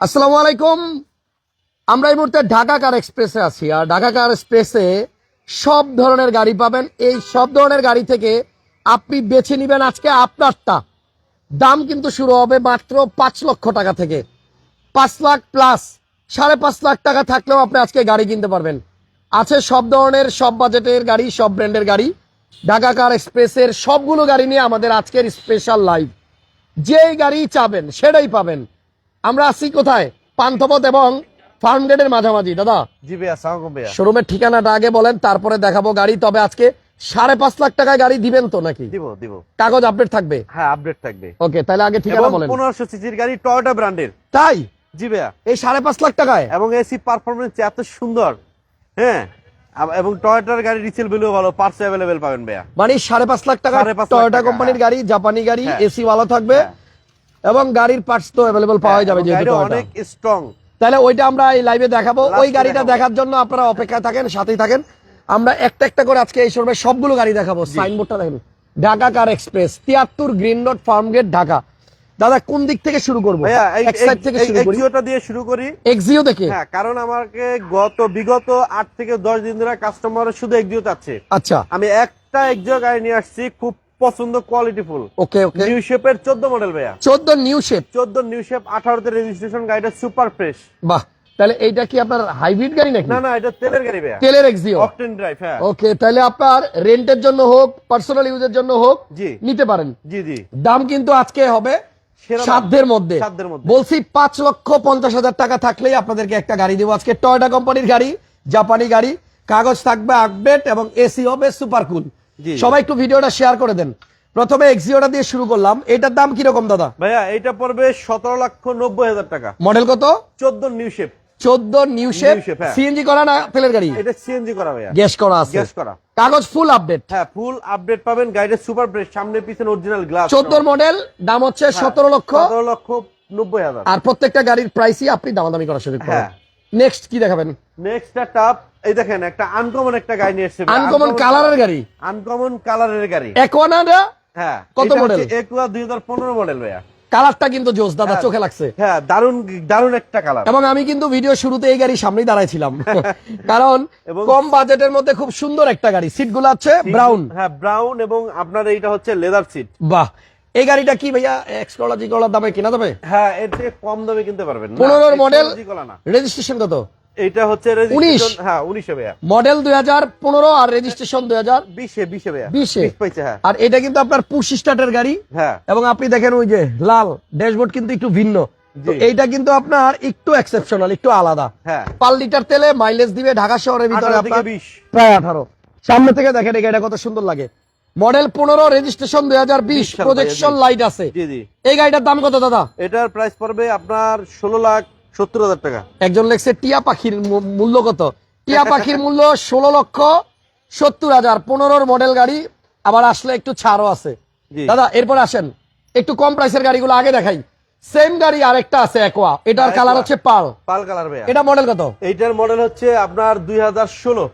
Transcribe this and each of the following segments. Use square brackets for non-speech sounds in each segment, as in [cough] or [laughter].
আসসালামু আলাইকুম। আমরা এই মুহূর্তে ঢাকা কার এক্সপ্রেসে আছি, আর ঢাকা কার এক্সপ্রেসে সব ধরনের গাড়ি পাবেন। এই সব ধরনের গাড়ি থেকে আপনি বেছে নেবেন আজকে আপনারটা। দাম কিন্তু শুরু হবে মাত্র পাঁচ লক্ষ টাকা থেকে। পাঁচ লাখ প্লাস, সাড়ে পাঁচ লাখ টাকা থাকলেও আপনি আজকে গাড়ি কিনতে পারবেন। আছে সব ধরনের, সব বাজেটের গাড়ি, সব ব্র্যান্ডের গাড়ি। ঢাকা কার এক্সপ্রেসের সবগুলো গাড়ি নিয়ে আমাদের আজকের স্পেশাল লাইভ যেই গাড়ি চাবেন, সেটাই পাবেন। আমরা আছি কোথায়? পান্থপথ এবং ফার্ম গেটের মাঝামাঝি। দাদা জি ভাইয়া শোরুমের ঠিকানাটা আগে বলেন তারপরে দেখাবো গাড়ি। তবে আজকে সাড়ে পাঁচ লাখ টাকায় গাড়ি দিবেন তো নাকি? দিব দিব। কাগজ আপডেট থাকবে? হ্যাঁ আপডেট থাকবে। ওকে তাহলে আগে ঠিকানা বলেন। পনেরোশো সিসির গাড়ি টয়োটা ব্র্যান্ডের তাই? জি ভাইয়া। এই সাড়ে পাঁচ লাখ টাকায়? এবং এসি পারফরমেন্স এত সুন্দর। হ্যাঁ এবং টয়োটার গাড়ি রিসেল ভ্যালু ভালো পার্টস অ্যাভেলেবেল পাবেন ভাইয়া। মানে সাড়ে পাঁচ লাখ টাকা টয়োটা কোম্পানির হ্যাঁ। গাড়ি জাপানি গাড়ি হ্যাঁ। এসি ভালো থাকবে এবং গাড়ির পার্টস তো অ্যাভেলেবল পাওয়া যাবে যেহেতু অনেক স্ট্রং তাহলে ওইটা আমরা এই লাইভে দেখাবো। ওই গাড়িটা দেখার জন্য আপনারা অপেক্ষায় থাকেন সাথেই থাকেন। আমরা একটা একটা করে আজকে এই শোরুমে সবগুলো গাড়ি দেখাবো। সাইনবোর্ডটা দেখেন। ঢাকা কার এক্সপ্রেস তিয়াত্তর green road farm gate Dhaka. দাদা কোন দিক থেকে শুরু করব? থেকে শুরু করি। জিওটা দিয়ে শুরু করি। এক্সিও দেখে? হ্যাঁ কারণ আমাকে গত বিগত আট থেকে দশ দিন ধরে কাস্টমার শুধু একজিও চাচ্ছে আচ্ছা। আমি একটা একজিও গাড়ি নিয়ে আসছি খুব পছন্দ কোয়ালিটি ফুল। ওকে ওকে নিউ শেপের চোদ্দ মডেল ভাইয়া। চোদ্দ নিউ শেপ চোদ্দ নিউ শেপ আঠারোতে রেজিস্ট্রেশন গাড়িটা সুপার ফ্রেশ বাহ তাহলে এইটা কি আপনার হাইব্রিড গাড়ি নাকি? না না এটা তেলের গাড়ি ভাইয়া। তেলের এক্সিও অকটেন ড্রাইভ হ্যাঁ। ওকে তাহলে আপনার রেন্টের জন্য হোক পার্সোনাল ইউজের জন্য হোক জি। নিতে পারেন। জি জি। দাম কিন্তু আজকে হবে সাধ্যের মধ্যে। বলছি পাঁচ লক্ষ পঞ্চাশ হাজার টাকা থাকলেই আপনাদেরকে একটা গাড়ি দেবো। আজকে টয়টা কোম্পানির গাড়ি জাপানি গাড়ি কাগজ থাকবে আপডেট এবং এসি হবে সুপার কুল। সবাই একটু ভিডিওটা শেয়ার করে দেন। প্রথমে এক্সিওটা দিয়ে শুরু করলাম। এটার দাম কীরকম দাদা? ভাইয়া এটা পড়বে সতেরো লক্ষ নব্বই হাজার টাকা। মডেল কত? চোদ্দ নিউ শেপ চোদ্দ নিউ শেপ হ্যাঁ। সিএনজি করা না তেলের গাড়ি? এটা সিএনজি করা ভাইয়া। গ্যাস করা আছে। গ্যাস করা। কাগজ ফুল আপডেট হ্যাঁ ফুল আপডেট পাবেন। গাড়িটা সুপার ফ্রেশ সামনে পিছনে অরিজিনাল গ্লাস চোদ্দোর মডেল দাম হচ্ছে হ্যাঁ। সতেরো লক্ষ। সতেরো লক্ষ নব্বই হাজার। আর প্রত্যেকটা গাড়ির প্রাইসই আপনি দামাদামি করার সুযোগ পাবেন। হ্যাঁ। নেক্সট কি দেখাবেন? নেক্সট টাপ এই দেখেন একটা আনকমন একটা গাড়ি নিয়ে এসছে। আনকমন কালারের গাড়ি। আনকমন কালারের গাড়ি। একোয়ানাটা হ্যাঁ কত model? একুয়া দুই হাজার পনেরো মডেল ভাইয়া। কালারটা কিন্তু জোস দাদা হ্যাঁ। চোখে লাগছে। হ্যাঁ দারুণ দারুণ একটা কালার এবং আমি কিন্তু ভিডিও শুরুতে এই গাড়ির সামনেই দাঁড়াইছিলাম। [laughs] কারণ কম বাজেটের মধ্যে খুব সুন্দর একটা গাড়ি। সিটগুলো আছে ব্রাউন হ্যাঁ ব্রাউন এবং আপনার এইটা হচ্ছে লেদার সিট বাহ এই গাড়িটা কি ভাইয়া এক্সকোলজি কলার দামে কেনা যাবে? হ্যাঁ এর থেকে কম দামে কিনতে পারবেন। মডেল রেজিস্ট্রেশন কত? এইটা হচ্ছে। রেজিস্ট্রেশন হ্যাঁ ভাইয়া। মডেল দুই হাজার পনেরো আর রেজিস্ট্রেশন দুই হাজার বিশে বিশে ভাইয়া। বিশে। বিশ হ্যাঁ। আর এটা কিন্তু আপনার পুশ স্টার্টের গাড়ি। হ্যাঁ। এবং আপনি দেখেন ওই যে লাল ড্যাশবোর্ড কিন্তু একটু ভিন্ন। এইটা কিন্তু আপনার একটু এক্সেপশনাল একটু আলাদা। হ্যাঁ। পার লিটার তেলে মাইলেজ দিবে ঢাকা শহরের ভিতরে 18 আপনার প্রায় আঠারো। সামনে থেকে দেখেন গাড়িটা কত সুন্দর লাগে। মডেল পনেরো রেজিস্ট্রেশন দুই হাজার বিশ 20 প্রজেকশন লাইট আছে। এই গাড়িটার দাম কত দাদা? এটার প্রাইস পড়বে আপনার ষোলো লাখ সত্তর হাজার টাকা। একজন লেখছে টিয়া পাখির মূল্য কত? টিয়া পাখির মূল্য ষোলো লক্ষ সত্তর হাজার। পনেরোর মডেল গাড়ি আবার আসলে একটু ছাড়ও আছে। দাদা এরপর আসেন। একটু কম প্রাইসের গাড়িগুলো আগে দেখাই। সেম গাড়ি আরেকটা আছে একোয়া এটার কালার হচ্ছে পাল। পাল কালার এটা মডেল কত? এইটার মডেল হচ্ছে আপনার দুই হাজার ষোলো।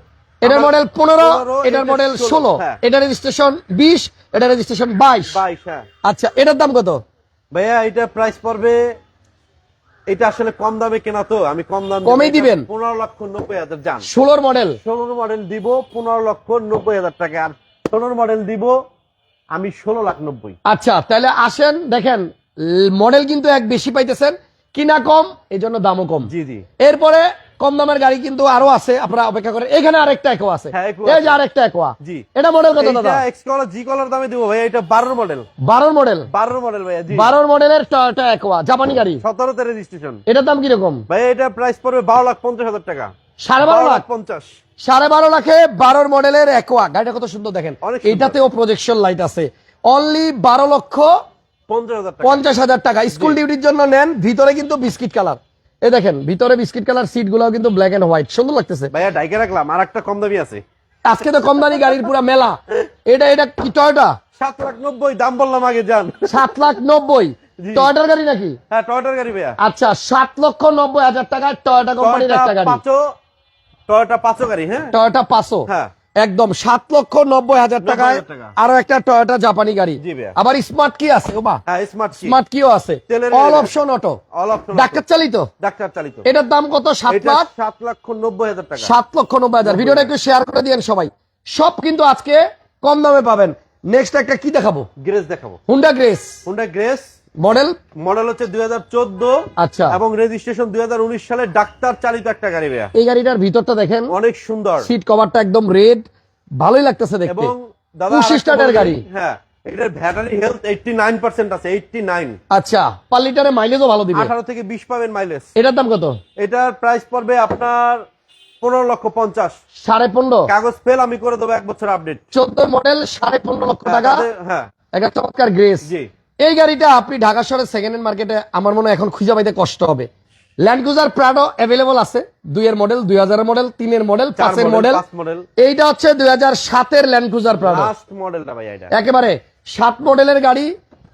এটার মডেল পনেরো 15, এটার এটা মডেল 16 ষোলো। হ্যাঁ। এটা রেজিস্ট্রেশন বিশ এটা রেজিস্ট্রেশন বাইশ। বাইশ হ্যাঁ। আচ্ছা এটার দাম কত? ভাইয়া এটা প্রাইস পড়বে এটা আসলে কম দামে কেনা তো আমি কম দাম কমেই দিবেন? পনেরো লক্ষ নব্বই হাজার যান। ষোলোর মডেল ষোলোর মডেল দিব পনেরো লক্ষ নব্বই হাজার টাকা আর ষোলোর মডেল দিব আমি ষোলো লাখ নব্বই। আচ্ছা তাহলে আসেন দেখেন মডেল কিন্তু এক বেশি পাইতেছেন কিনা কম এই জন্য দামও কম। জি জি। এরপরে কম দামের গাড়ি কিন্তু আরও আছে আপনারা অপেক্ষা করেন। এখানে আরেকটা একোয়া আছে। হ্যাঁ, এই যে আরেকটা একোয়া জি। এটা মডেল কত দাদা? এক্স কলার জি কলার দামে দিব ভাইয়া এটা বারোর মডেল বারোর মডেল বারোর মডেল ভাইয়া জি। বারোর মডেলের টয়োটা একোয়া জাপানি গাড়ি। সতেরোতে রেজিস্ট্রেশন এটার দাম কীরকম? ভাই এটা প্রাইস পড়বে বারো লাখ পঞ্চাশ হাজার টাকা। সাড়ে বারো লাখ পঞ্চাশ। সাড়ে বারো লাখে বারোর মডেলের একোয়া গাড়িটা কত সুন্দর দেখেন। এটাতেও প্রজেকশন লাইট আছে। অনলি বারো লক্ষ পঞ্চাশ হাজার পঞ্চাশ হাজার টাকা। স্কুল ডিউটির জন্য নেন ভিতরে কিন্তু বিস্কিট কালার এই দেখেন ভিতরে বিস্কিট কালার সিটগুলো কিন্তু ব্ল্যাক এন্ড হোয়াইট সুন্দর লাগতেছে। ভাইয়া ডাইকে রাখলাম আর একটা কম দামি আছে। আজকে তো কম দামি গাড়ির পুরো মেলা। এটা এটা কি টয়টা সাত লাখ নব্বই দাম বললাম আগে যান। সাত লাখ নব্বই। টয়টার গাড়ি নাকি? হ্যাঁ টয়টার গাড়ি ভাইয়া। আচ্ছা সাত লক্ষ নব্বই হাজার টাকায় টয়টা কোম্পানির একটা গাড়ি। পাঁচো টয়টা পাঁচো গাড়ি হ্যাঁ? টয়টা পাঁচশো। হ্যাঁ। একদম সাত লক্ষ নব্বই হাজার টাকায় 90,000 টাকা। আরও একটা টয়োটা জাপানি গাড়ি। আবার স্মার্ট কি আছে হ্যাঁ স্মার্ট স্মার্ট কিও আছে। অল অপশন অটো ডাক্তার চালিত? ডাক্তার চালিত। এটার দাম কত? সাত লাখ? সাত লক্ষ নব্বই হাজার টাকা। সাত লক্ষ নব্বই হাজার। ভিডিওটা একটু শেয়ার করে দিয়েন সবাই। সব কিন্তু আজকে কম দামে পাবেন। নেক্সট একটা কি দেখাবো? গ্রেস দেখাবো। Honda Grace Honda Grace model? Model হচ্ছে দুই হাজার চোদ্দ আচ্ছা। এবং রেজিস্ট্রেশন দুই হাজার উনিশ সালে ডাক্তার চালিত একটা গাড়ি ভাইয়া। এই গাড়িটার ভিতরটা দেখেন। অনেক সুন্দর। সিট কভারটা একদম রেড ভালোই লাগতেছে দেখতে। এবং দাদা স্টার্টের গাড়ি। হ্যাঁ এটার battery health eighty nine percent আছে এইটটি নাইন আচ্ছা পার লিটারে মাইলেজও ভালো দিবে। আঠারো থেকে বিশ পাবেন মাইলেজ এটার দাম কত? এটার প্রাইস পড়বে আপনার পনেরো লক্ষ পঞ্চাশ। সাড়ে পনেরো। কাগজ ফেল আমি করে দেবো এক বছর আপডেট চোদ্দ মডেল সাড়ে পনেরো লক্ষ টাকা। হ্যাঁ। একটা চমৎকার গ্রেস জি। এই গাড়িটা আপনি ঢাকা শহরের সেকেন্ড হ্যান্ড মার্কেটে আমার মনে হয় এখন খুঁজে পাইতে কষ্ট হবে। ল্যান্ড ক্রুজার প্রাডো অ্যাভেলেবল আছে। দুইয়ের মডেল দুই হাজারের মডেল তিনের মডেল চার পাঁচের মডেল এইটা হচ্ছে দুই হাজার সাতের ল্যান্ড ক্রুজার প্রাডো একেবারে সাত মডেলের গাড়ি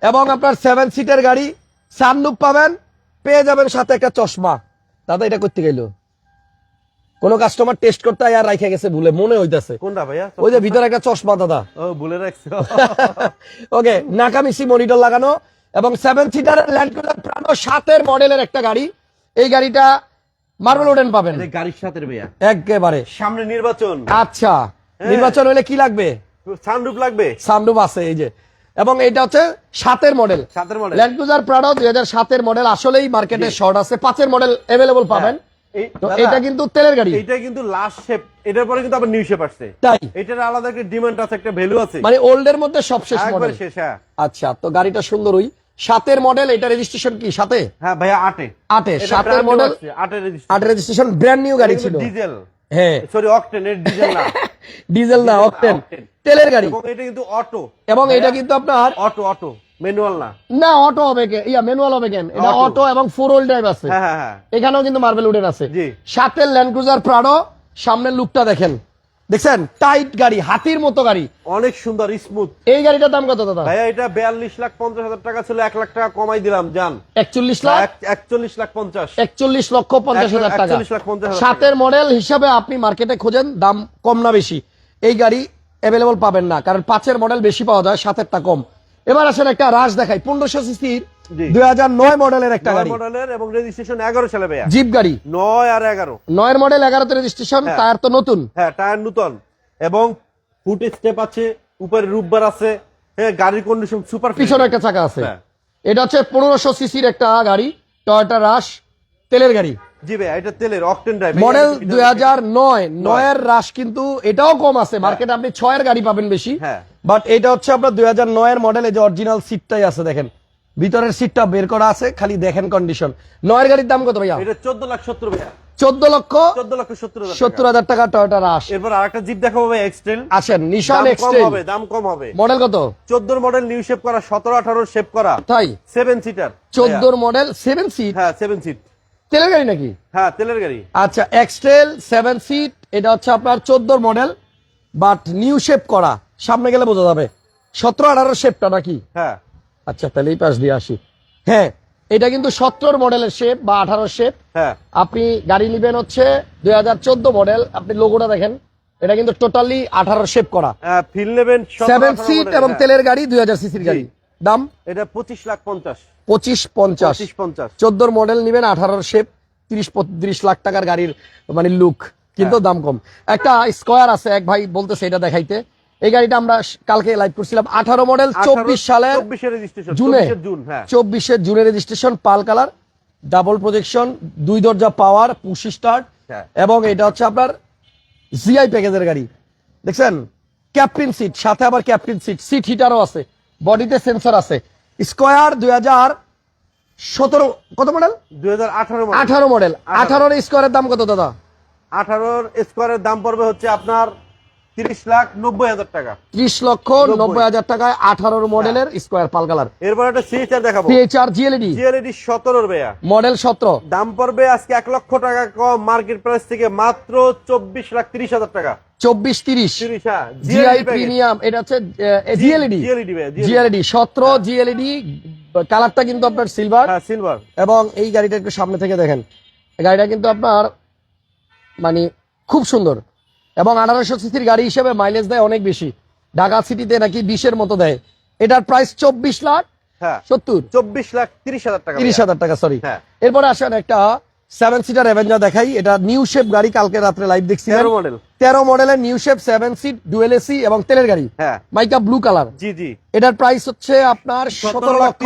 এবং আপনার সেভেন সিটের গাড়ি। সানলুক পাবেন পেয়ে যাবেন সাথে একটা চশমা। দাদা এটা করতে গেল? কোন কাস্টমার টেস্ট করতে আর রাইখে গেছে ভুলে মনে হইতাছে। কোনটা ভাইয়া? ওই যে ভিতরে একটা চশমা দাদা। ও ভুলে রাখছো। [laughs] ওকে নাকামিসি মনিটর লাগানো এবং seven seater land cruiser Prado সাতের মডেলের একটা গাড়ি। এই গাড়িটা মার্বেল ওডেন পাবেন। এটা গাড়ির সাথে ভাইয়া। একেবারে। সামনে নির্বাচন। আচ্ছা নির্বাচন হলে কি লাগবে? সানরুফ লাগবে? সানরুফ আছে এই যে। এবং এটা হচ্ছে সাতের মডেল সাতের মডেল ল্যান্ড ক্রুজার দুই হাজার সাতের মডেল আসলেই মার্কেটে শর্ট আছে। পাঁচের মডেল অ্যাভেলেবল পাবেন। তো এটা কিন্তু তেলের গাড়ি। এটা কিন্তু লাস্ট শেপ এটার পরে কিন্তু আবার নিউ শেপ আসছে। তাই? এটার আলাদা একটা ডিমান্ড আছে একটা ভ্যালু আছে। মানে ওল্ডের মধ্যে সব শেষ মডেল শেষ হ্যাঁ। আচ্ছা তো গাড়িটা সুন্দরই সাতের মডেল এটা রেজিস্ট্রেশন কি সাথে হ্যাঁ ভাইয়া আটে। আটে সাতের মডেল আটে রেজিস্ট্রেশন আট রেজিস্ট্রেশন ব্র্যান্ড নিউ গাড়ি ছিল। ডিজেল হ্যাঁ। সরি অকটেন এর ডিজেল না। ডিজেল না অকটেন তেলের গাড়ি। এটা কিন্তু অটো [laughs] এবং এটা কিন্তু আপনার অটো অটো ম্যানুয়াল না? না অটো হবে কে ইয়া ম্যানুয়াল হবে কেন এটা Auto। অটো এবং ফোর হুইল ড্রাইভ আছে। এখানেও কিন্তু মার্বেল উডেন আছে। জি। সাতের ল্যান্ড ক্রুজার প্রাডো সামনের লুকটা দেখেন। দেখছেন? টাইট গাড়ি হাতির মতো গাড়ি। অনেক সুন্দর স্মুথ এই গাড়িটার দাম কত দাদা? ভাইয়া এটা বিয়াল্লিশ লাখ পঞ্চাশ হাজার টাকা ছিল এক লাখ টাকা কমাই দিলাম জান। একচল্লিশ লাখ? একচল্লিশ লাখ পঞ্চাশ। একচল্লিশ লক্ষ পঞ্চাশ হাজার টাকা। 41 লাখ 50 সাতের মডেল হিসাবে আপনি মার্কেটে খোঁজেন দাম কম না বেশি। এই গাড়ি অ্যাভেলেবল পাবেন না কারণ পাঁচের মডেল বেশি পাওয়া যায় সাতেরটা কম। এবার আসেন একটা রাশ দেখাই। পনেরোশো সিসির। দুই হাজার নয় মডেলের একটা গাড়ি। মডেলের এবং রেজিস্ট্রেশন এগারো সালে ভাইয়া। জিপ গাড়ি। নয় আর এগারো। নয়ের মডেল এগারোতে রেজিস্ট্রেশন হ্যাঁ। টায়ার তো নতুন। হ্যাঁ টায়ার নতুন। এবং ফুট স্টেপ আছে উপরে রূপবার আছে হ্যাঁ গাড়ির কন্ডিশন সুপার পিছনে একটা চাকা আছে। হ্যাঁ। এটা হচ্ছে পনেরোশো সিসির একটা গাড়ি টয়োটা রাশ তেলের গাড়ি। জি ভাই এটা তেলের অকটেন ড্রাইভ মডেল দুই হাজার নয়। নয়ের রাশ কিন্তু এটাও কম আছে। মার্কেটে আপনি ছয়ের গাড়ি পাবেন বেশি। হ্যাঁ। বাট এটা হচ্ছে আপনার দুই হাজার নয়ের মডেল এই যে অরিজিনাল সিটটাই আছে দেখেন। ভিতরের সিটটা বের করা আছে খালি দেখেন কন্ডিশন নয়ের গাড়ির দাম কত ভাইয়া? এটা চোদ্দ লাখ সত্তর ভাইয়া। চোদ্দ লক্ষ? চোদ্দ লক্ষ সত্তর হাজার টাকা। টয়োটা রাশ এরপর আরেকটা জিপ দেখাবো এক্সটেল আসেন নিশান এক্সটেল হবে দাম কম হবে। মডেল কত? চোদ্দোর মডেল নিউ শেপ করা সতেরো আঠারো শেপ করা। তাই? সেভেন সিটার চোদ্দোর মডেল সেভেন সিট হ্যাঁ সেভেন সিট তেলের গাড়ি নাকি? হ্যাঁ তেলের গাড়ি। আচ্ছা এক্সটেল সেভেন সিট এটা হচ্ছে আপনার চোদ্দোর মডেল বাট নিউ শেপ করা সামনে গেলে বোঝা যাবে। সতেরো আঠারো শেপটা নাকি? হ্যাঁ। আচ্ছা তাহলে এই পাশ দিয়ে আসি। হ্যাঁ এটা কিন্তু সতেরোর মডেলের শেপ বা আঠারো শেপ। হ্যাঁ। আপনি গাড়ি নিবেন হচ্ছে দুই হাজার চোদ্দ মডেল। আপনি লোগোটা দেখেন। এটা কিন্তু টোটালি আঠারো শেপ করা। ফিল নেবেন সেভেন সিট এবং তেলের গাড়ি দুই হাজার সিসির গাড়ি। দাম? হ্যাঁ। এটা পঁচিশ লাখ পঞ্চাশ। পঁচিশ পঞ্চাশ। পঞ্চাশ। চোদ্দোর মডেল নিবেন আঠারোর শেপ তিরিশ পঁয়ত্রিশ লাখ টাকার গাড়ির মানে লুক কিন্তু হ্যাঁ। দাম কম। একটা স্কোয়ার আছে এক ভাই বলতেছে এটা দেখাইতে। এই গাড়িটা আমরা কালকে লাইভ করছিলাম। আঠারো মডেল চব্বিশ সালের চব্বিশের জুনে। জুন হ্যাঁ। চব্বিশের জুনের registration pearl colour double projection দুই দরজা পাওয়ার পুশি স্টার্ট। এবং এটা হচ্ছে আপনার জিআই প্যাকেজের গাড়ি। দেখছেন? ক্যাপ্টেন সিট সাথে আবার ক্যাপ্টেন সিট সিট হিটারও আছে। বডিতে সেন্সর আছে। স্কোয়ার দুই হাজার সতেরো কত মডেল দুই হাজার আঠারো আঠারো মডেল আঠারোর স্কোয়ারের দাম কত দাদা? আঠারোর স্কোয়ারের দাম পড়বে হচ্ছে আপনার তিরিশ লাখ নব্বই হাজার টাকা। ত্রিশ লক্ষ নব্বই। হাজার টাকায় আঠারোর মডেলের স্কোয়ার পাল কালার। এরপর একটা সিএচআর দেখাবো। পিএইচআর জিএলডি জিএলইডি সতেরোর বেয়া মডেল সতেরো। দাম পড়বে আজকে এক লক্ষ টাকা কম মার্কেট প্রাইস থেকে মাত্র চব্বিশ লাখ তিরিশ হাজার টাকা। চব্বিশ তিরিশ। হ্যাঁ জিআই প্রিমিয়াম এটা হচ্ছে জিএলডি জিএলইডি ভাইয়া জিএলডি সতেরো জিএলডি কালারটা কিন্তু আপনার সিলভার হ্যাঁ সিলভার এবং এই গাড়িটা একটু সামনে থেকে দেখেন। গাড়িটা কিন্তু আপনার মানে খুব সুন্দর। এবং আঠারোশো সিসির গাড়ি হিসেবে মাইলেজ দেয় অনেক বেশি। ঢাকা সিটিতে নাকি বিশের মতো দেয়। এটার প্রাইস চব্বিশ লাখ হ্যাঁ। সত্তর। চব্বিশ লাখ তিরিশ হাজার টাকা তিরিশ হাজার টাকা সরি হ্যাঁ। এরপরে আসেন একটা সেভেন সিটার অ্যাভেঞ্জার দেখাই। এটা নিউ শেপ গাড়ি কালকে রাত্রে লাইভ দেখছি। তেরো মডেল তেরো মডেলের new shape seven seat dual AC এবং তেলের গাড়ি। হ্যাঁ। মাইকা ব্লু কালার জি জি। এটার প্রাইস হচ্ছে আপনার সতেরো লক্ষ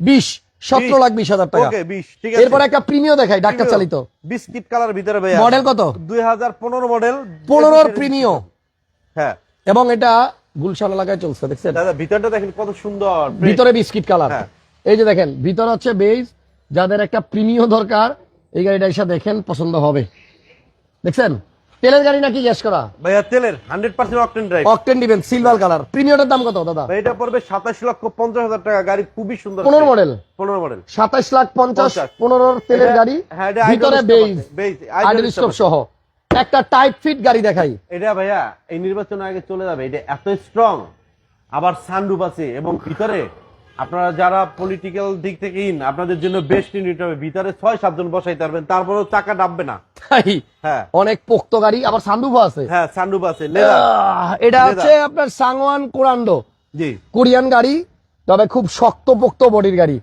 বিশ। সতেরো লাখ বিশ হাজার টাকা। এরপর একটা প্রিমিয় দেখাই ডাক্তার চালিত। বিস্কিট কালার ভিতরে মডেল কত? দুই হাজার পনেরো মডেল। পনেরোর প্রিমিয় হ্যাঁ। এবং এটা গুলশান এলাকায় চলছে দেখছেন? ভিতরটা দেখেন কত সুন্দর। ভিতরে বিস্কিট কালার। হ্যাঁ। এই যে দেখেন ভিতরে হচ্ছে বেজ যাদের একটা প্রিমিয় দরকার এই গাড়িটা এসে দেখেন পছন্দ হবে। দেখছেন? তেলের গাড়ি নাকি গ্যাস করা? ভাইয়া তেলের hundred percent octane drive octane দিবেন সিলভার কালার প্রিমিয়টার দাম কত দাদা? এটা পড়বে সাতাশ লক্ষ পঞ্চাশ হাজার টাকা। গাড়ি খুবই সুন্দর পনেরো মডেল পনেরো মডেল সাতাশ লাখ পঞ্চাশ। পনেরোর তেলের গাড়ি হ্যাঁ, এটা ভিতরে বেজ idol আইডল সহ। একটা টাইপ ফিট গাড়ি দেখাই। এটা ভাইয়া এই নির্বাচন আগে চলে যাবে। এটা এত স্ট্রং আবার সানরুফ আছে এবং ভিতরে আপনারা যারা পলিটিক্যাল দিক থেকে ইন আপনাদের জন্য বেস্ট ইউনিট হবে। ভিতরে ছয় সাতজন বসাইতে পারবেন। তারপরেও চাকা ডাববে না। হ্যাঁ। অনেক পোক্ত গাড়ি আবার সান্ডুফা আছে। হ্যাঁ সানরুফ আছে এটা হচ্ছে আপনার সাংওয়ান কোরান্ডো। জি। কোরিয়ান গাড়ি তবে খুব শক্ত পোক্ত বডির গাড়ি।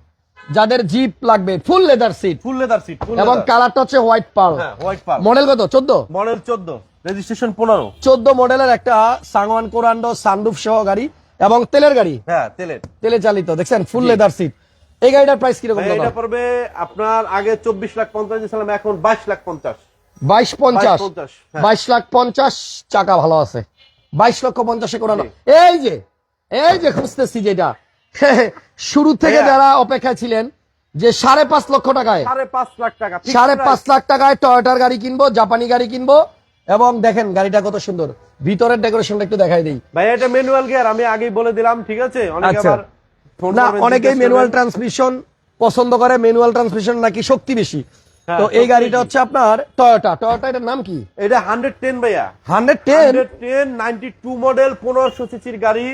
যাদের জিপ লাগবে full leather seat full leather seat এবং কালারটা হচ্ছে হোয়াইট পার্ল হ্যাঁ হোয়াইট পাল মডেল কত? চোদ্দ? মডেল চোদ্দ। রেজিস্ট্রেশন পনেরো। চোদ্দ মডেলের একটা সাংওয়ান কোরান্ডো সানরুফ সহ গাড়ি। এবং তেলের গাড়ি। হ্যাঁ তেলের। তেলে চালিত দেখছেন? ফুল লেদার সিট এই গাড়িটার প্রাইস কীরকম এটা পড়বে আপনার আগে চব্বিশ লাখ পঞ্চাশ দিয়েছিলাম এখন বাইশ লাখ পঞ্চাশ। বাইশ পঞ্চাশ। 22, হ্যাঁ। বাইশ লাখ পঞ্চাশ চাকা ভালো আছে। বাইশ লক্ষ পঞ্চাশে কোরানো। এই যে এই যে খুঁজতেছি যেটা। [laughs] শুরু থেকে যারা অপেক্ষায় ছিলেন যে সাড়ে পাঁচ লক্ষ টাকায় সাড়ে পাঁচ লাখ টাকা সাড়ে পাঁচ লাখ টাকায় টয়টার গাড়ি কিনবো জাপানি গাড়ি কিনবো এবং দেখেন গাড়িটা কত সুন্দর। ভিতরের ডেকোরেশনটা একটু দেখাই দিই। ভাই এটা ম্যানুয়াল গিয়ার আমি আগেই বলে দিলাম ঠিক আছে? অনেকে আচ্ছা। আবার না অনেকেই ম্যানুয়াল ট্রান্সমিশন পছন্দ করে ম্যানুয়াল ট্রান্সমিশন নাকি শক্তি বেশি। হ্যাঁ, তো এই গাড়িটা হচ্ছে আপনার টয়োটা টয়োটা এটার নাম কি? এটা হান্ড্রেড টেন ভাইয়া। Hundred ten ten ninety two model পনেরোশো সিসির গাড়ি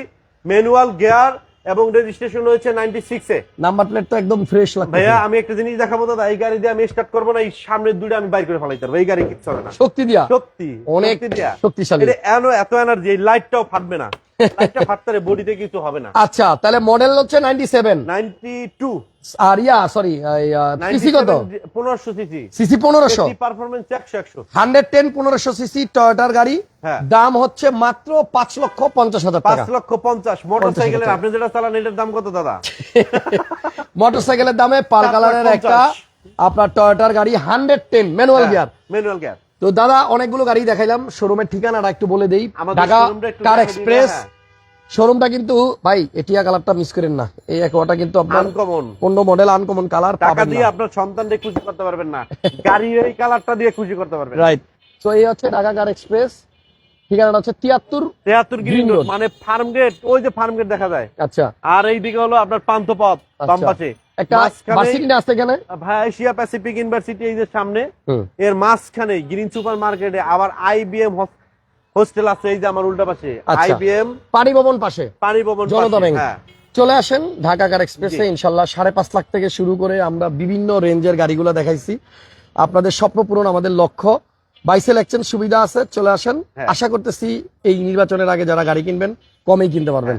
ম্যানুয়াল গিয়ার এবং রেজিস্ট্রেশন হয়েছে নাইনটি সিক্সে নাম্বার প্লেট তো একদম ফ্রেশ লাগছে ভাইয়া আমি একটা জিনিস দেখাবো দাদা এই গাড়ি দিয়ে আমি স্টার্ট করব না এই সামনের দুটো আমি বাইর করে ফেলাইতে পারব এই গাড়ি কিচ্ছু না। শক্তি দিয়া। সত্যি অনেক দিয়া। শক্তিশালী। এটা এত এনার্জি এই লাইটটাও ফাটবে না। লাইটটা ফাটতে বডিতে কিছু হবে না। আচ্ছা তাহলে মডেল হচ্ছে নাইনটি সেভেন নাইনটি টু আর ইয়া সরি সিসি কত? পনেরোশো সিসি সিসি পনেরোশো। পারফরমেন্স একশো একশো। হান্ড্রেড টেন সিসি টয়োটার গাড়ি। হ্যাঁ। দাম হচ্ছে মাত্র পাঁচ লক্ষ পঞ্চাশ হাজার পাঁচ লক্ষ পঞ্চাশ। মোটর সাইকেলের আপনি যেটা চালান এটার দাম কত দাদা? [laughs] মোটর সাইকেলের দামে পাল কালারের একটা আপনার টয়োটার গাড়ি hundred ten manual gear manual gear তো দাদা অনেকগুলো গাড়ি দেখাইলাম শোরুমের ঠিকানাটা একটু বলে দেই। Dhaka car express. শোরুমটা কিন্তু ভাই এটিয়া কালারটা মিস করেন না। এই একটা কিন্তু আপনার আনকমন অন্য মডেল আনকমন কালার টাকা দিয়ে আপনার সন্তানকে খুশি করতে পারবেন না। গাড়ি এই কালারটা দিয়ে খুশি করতে পারবেন রাইট তো এই হচ্ছে ঢাকা কার এক্সপ্রেস ঠিকানাটা হচ্ছে তিয়াত্তর তেহাত্তর গ্রিন রোড মানে ফার্ম গেট ওই যে ফার্ম গেট দেখা যায়। আচ্ছা। আর এইদিকে হলো আপনার পান্থপথ বাম আচ্ছা। পাশে। একটা ভার্সিটি আছে এখানে ভাই এশিয়া প্যাসিফিক ইউনিভার্সিটি এই যে সামনে এর মাঝখানে গ্রিন সুপার মার্কেটে আবার আইবিএম হোস্টেল আছে এই যে আমার উল্টা পাশে আচ্ছা। আইবিএম পানি ভবন পাশে। পানি ভবন জনতা ব্যাংক হ্যাঁ। চলে আসেন ঢাকা কার এক্সপ্রেসে ইনশাল্লাহ সাড়ে পাঁচ লাখ থেকে শুরু করে আমরা বিভিন্ন রেঞ্জের গাড়িগুলো দেখাইছি। আপনাদের স্বপ্ন পূরণ আমাদের লক্ষ্য। বাইসেল এক্সচেঞ্জ সুবিধা আছে চলে আসেন। হ্যাঁ। আশা করতেছি এই নির্বাচনের আগে যারা গাড়ি কিনবেন কমেই কিনতে পারবেন।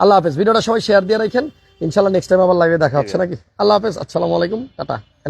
আল্লাহ হাফেজ। ভিডিওটা সবাই শেয়ার দিয়ে রাখেন। ইনশাল্লাহ নেক্সট টাইম আবার লাইভে দেখা হচ্ছে নাকি? আল্লাহ হাফেজ আসসালামু আলাইকুম টাটা।